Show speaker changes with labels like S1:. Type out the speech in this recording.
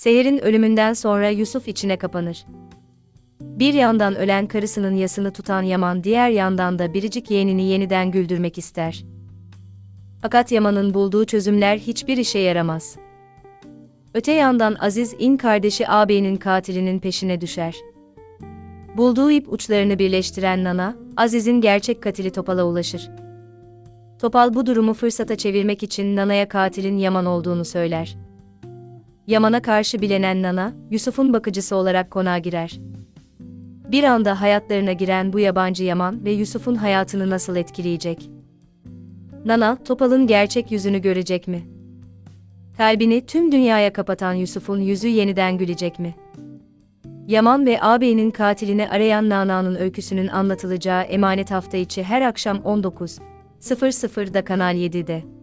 S1: Seher'in ölümünden sonra Yusuf içine kapanır. Bir yandan ölen karısının yasını tutan Yaman diğer yandan da biricik yeğenini yeniden güldürmek ister. Fakat Yaman'ın bulduğu çözümler hiçbir işe yaramaz. Öte yandan Aziz İn kardeşi ağabeyinin katilinin peşine düşer. Bulduğu ip uçlarını birleştiren Nana, Aziz'in gerçek katili Topal'a ulaşır. Topal bu durumu fırsata çevirmek için Nana'ya katilin Yaman olduğunu söyler. Yaman'a karşı bilenen Nana, Yusuf'un bakıcısı olarak konağa girer. Bir anda hayatlarına giren bu yabancı Yaman ve Yusuf'un hayatını nasıl etkileyecek? Nana, Topal'ın gerçek yüzünü görecek mi? Kalbini tüm dünyaya kapatan Yusuf'un yüzü yeniden gülecek mi? Yaman ve ağabeyinin katilini arayan Nana'nın öyküsünün anlatılacağı Emanet Hafta içi her akşam 19.00'da Kanal 7'de.